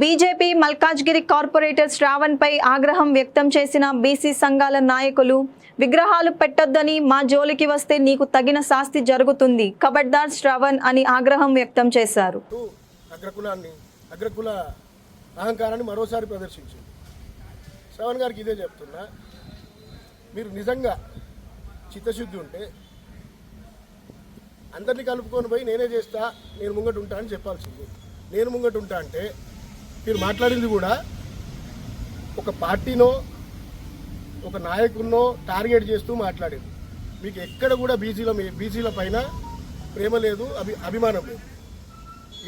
BJP Malkajgiri corporator Shravan పై ఆగ్రహం వ్యక్తం చేసిన బీసీ సంఘాల నాయకులు విగ్రహాలు పెట్టొద్దని మా జోలికి వస్తే నీకు తగిన శాస్తి జరుగుతుంది కబడ్దార్ శ్రావణ్ అని ఆగ్రహం వ్యక్తం చేశారు. అగ్రకులాన్ని అగ్రకుల అహంకారాన్ని మరోసారి ప్రదర్శించింది. శ్రావణ్ గారికి ఇదే చెప్తున్నా మీరు నిజంగా చిత్తశుద్ధి ఉంటే అందరినీ కలుపుకొని పోయి నేనే చేస్తా నేను ముంగటుంటా అని చెప్పాల్సింది. నేను ముంగట ఉంటా అంటే మీరు మాట్లాడింది కూడా ఒక పార్టీనో ఒక నాయకున్నో టార్గెట్ చేస్తూ మాట్లాడింది మీకు ఎక్కడ కూడా బీసీల మీ- బీసీల పైన ప్రేమ లేదు అభి అభిమానం లేదు.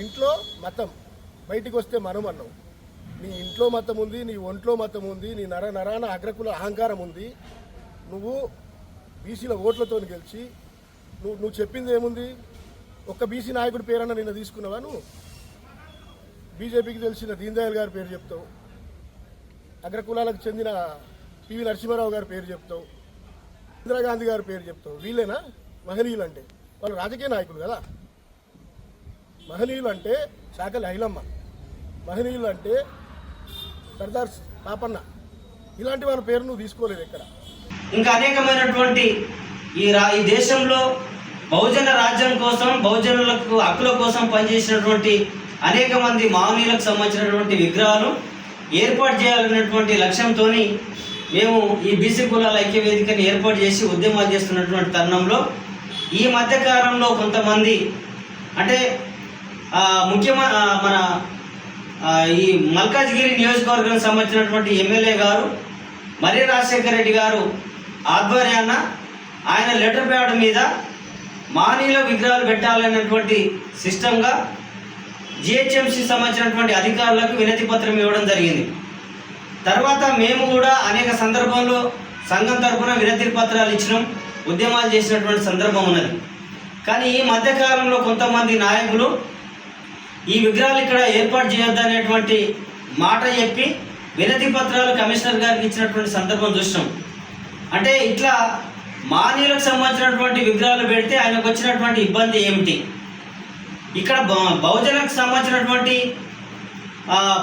ఇంట్లో మతం బయటికి వస్తే మనం అన్నాం. నీ ఇంట్లో మతం ఉంది నీ ఒంట్లో మతం ఉంది నీ నర నరాన అగ్రకుల అహంకారం ఉంది. నువ్వు బీసీల ఓట్లతో గెలిచి నువ్వు నువ్వు చెప్పింది ఏముంది? ఒక్క బీసీ నాయకుడి పేరన్నా నిన్న తీసుకున్నావా నువ్వు? బీజేపీకి తెలిసిన దీన్దయాళ్ గారి పేరు చెప్తావు. అగ్రకులాలకు చెందిన పివి నరసింహారావు గారి పేరు చెప్తావు. ఇందిరాగాంధీ గారి పేరు చెప్తావు. వీళ్ళేనా? మహనీయులు అంటే వాళ్ళు రాజకీయ నాయకులు కదా. మహనీయులు అంటే శాఖలి ఐలమ్మ. మహనీయులు అంటే సర్దార్ పాపన్న. ఇలాంటి వాళ్ళ పేరు నువ్వు తీసుకోలేదు ఇక్కడ ఇంకా అనేకమైనటువంటి ఈ రా ఈ దేశంలో బహుజన రాజ్యం కోసం బహుజనులకు హక్కుల కోసం పనిచేసినటువంటి అనేక మంది మానవులకు సంబంధించినటువంటి విగ్రహాలు ఏర్పాటు చేయాలనేటువంటి లక్ష్యంతో మేము ఈ బీసీ కులాల ఐక్య వేదికని ఏర్పాటు చేసి ఉద్యమాలు చేస్తున్నటువంటి తరుణంలో ఈ మధ్య కాలంలో కొంతమంది అంటే ముఖ్యమైన మన ఈ మల్కాజ్గిరి నియోజకవర్గానికి సంబంధించినటువంటి ఎమ్మెల్యే గారు మర్రి రాజశేఖర రెడ్డి గారు ఆధ్వర్యాన ఆయన లెటర్ ప్యాడ్ మీద మానీల విగ్రహాలు పెట్టాలనేటువంటి సిస్టంగా జిహెచ్ఎంసీ సంబంధించినటువంటి అధికారులకు వినతి పత్రం ఇవ్వడం జరిగింది. తర్వాత మేము కూడా అనేక సందర్భాల్లో సంఘం తరఫున వినతి పత్రాలు ఇచ్చినాం. ఉద్యమాలు చేసినటువంటి సందర్భం ఉన్నది. కానీ ఈ మధ్యకాలంలో కొంతమంది నాయకులు ఈ విగ్రహాలు ఇక్కడ ఏర్పాటు చేయొద్దనేటువంటి మాట చెప్పి వినతి పత్రాలు కమిషనర్ గారికి ఇచ్చినటువంటి సందర్భం చూసినాం. అంటే ఇట్లా మానవులకు సంబంధించినటువంటి విగ్రహాలు పెడితే ఆయనకు వచ్చినటువంటి ఇబ్బంది ఏమిటి? ఇక్కడ బ- బహుజనకు సంబంధించినటువంటి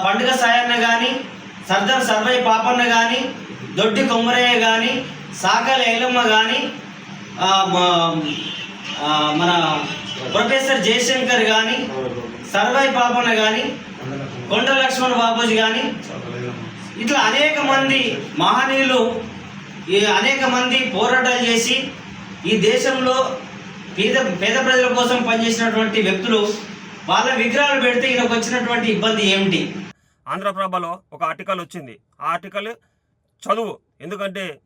పండుగ సాయన్న కానీ సర్దార్ సర్వై పాపన్న కానీ దొడ్డి కొమ్మరయ్య కానీ సాకల ఎల్లమ్మ కానీ మన ప్రొఫెసర్ జయశంకర్ కానీ సర్వై పాపన్న కానీ కొండ లక్ష్మణ్ బాబుజీ కానీ ఇట్లా అనేక మంది మహనీయులు ఈ అనేక మంది పోరాటాలు చేసి ఈ దేశంలో పేద పేద ప్రజల కోసం పనిచేసినటువంటి వ్యక్తులు వాళ్ళ విగ్రహాలు పెడితే ఈయనకు వచ్చినటువంటి ఇబ్బంది ఏమిటి? ఆంధ్రప్రభలో ఒక ఆర్టికల్ వచ్చింది. ఆ ఆర్టికల్ చదువు. ఎందుకంటే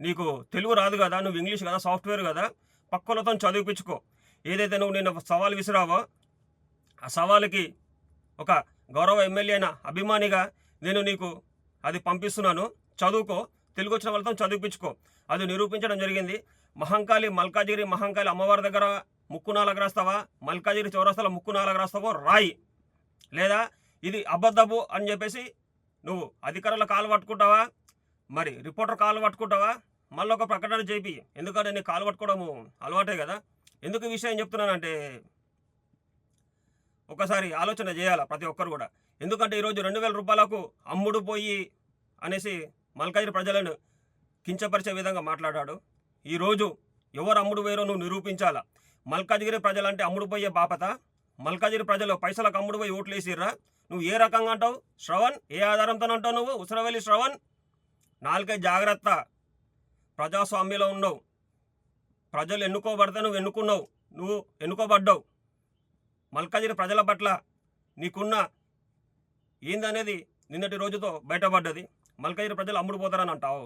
నీకు తెలుగు రాదు కదా నువ్వు ఇంగ్లీష్ కదా సాఫ్ట్వేర్ కదా పక్కలతో చదివిపించుకో. ఏదైతే నువ్వు నిన్న సవాల్ విసిరావో ఆ సవాలుకి ఒక గౌరవ ఎమ్మెల్యే అయిన అభిమానిగా నేను నీకు అది పంపిస్తున్నాను. చదువుకో. తెలుగు వచ్చిన వాళ్ళతో చదివిపించుకో. అది నిరూపించడం జరిగింది. మహంకాళి మల్కాజిగిరి మహంకాళి అమ్మవారి దగ్గర ముక్కు నాలుగు రాస్తావా? మల్కాజిగిరి చౌరస్తాలో ముక్కు నాలుగు రాస్తావో? రాయి. లేదా ఇది అబద్ధపు అని చెప్పేసి నువ్వు అధికారుల కాలు పట్టుకుంటావా? మరి రిపోర్టర్ కాలు పట్టుకుంటావా? మళ్ళీ ఒక ప్రకటన చేపి. ఎందుకంటే నీ కాలు పట్టుకోవడము అలవాటే కదా. ఎందుకు విషయం చెప్తున్నానంటే ఒకసారి ఆలోచన చేయాలా ప్రతి ఒక్కరు కూడా. ఎందుకంటే ఈరోజు రెండు వేల రూపాయలకు అమ్ముడు పోయి అనేసి మల్కాజిరి ప్రజలను కించపరిచే విధంగా మాట్లాడాడు. ఈరోజు ఎవరు అమ్ముడు వేరో నువ్వు నిరూపించాలా? మల్కాజిగిరి ప్రజలంటే అమ్ముడు పోయే బాపత? మల్కాజిరి ప్రజలు పైసలకు అమ్ముడు పోయి ఓట్లు వేసిర్రా? నువ్వు ఏ రకంగా అంటావు? శ్రవణ్? ఏ ఆధారంతో అంటావు నువ్వు? ఉసరవెల్లి శ్రవణ్? నాలుగే జాగ్రత్త. ప్రజాస్వామ్యంలో ఉండవు. ప్రజలు ఎన్నుకోబడితే నువ్వు ఎన్నుకున్నావు. నువ్వు ఎన్నుకోబడ్డావు. మల్కాజిరి ప్రజల పట్ల నీకున్న ఏందనేది నిన్నటి రోజుతో బయటపడ్డది. మల్కాజిరి ప్రజలు అమ్ముడు పోతారని అంటావు.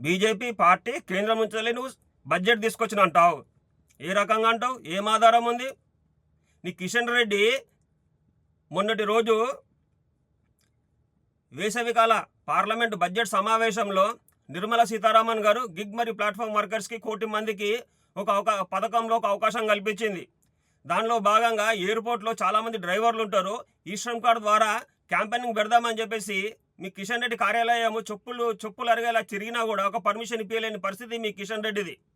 బీజేపీ పార్టీ కేంద్రం నుంచి నువ్వు బడ్జెట్ తీసుకొచ్చిన అంటావు. ఏ రకంగా అంటావు? ఏం ఆధారం ఉంది? నీ కిషన్ రెడ్డి మొన్నటి రోజు వేసవికాల పార్లమెంట్ బడ్జెట్ సమావేశంలో నిర్మలా సీతారామన్ గారు గిగ్ మరి ప్లాట్ఫామ్ వర్కర్స్కి కోటి మందికి ఒక ఒక పథకంలో ఒక అవకాశం కల్పించింది. దానిలో భాగంగా ఎయిర్పోర్ట్లో చాలామంది డ్రైవర్లు ఉంటారు. ఈ శ్రమ్ కార్డు ద్వారా క్యాంపెయినింగ్ పెడదామని చెప్పేసి మీ కిషన్ రెడ్డి కార్యాలయము చెప్పులు చెప్పులు అరిగేలా తిరిగినా కూడా ఒక పర్మిషన్ ఇప్పించలేని పరిస్థితి మీ కిషన్ రెడ్డిది.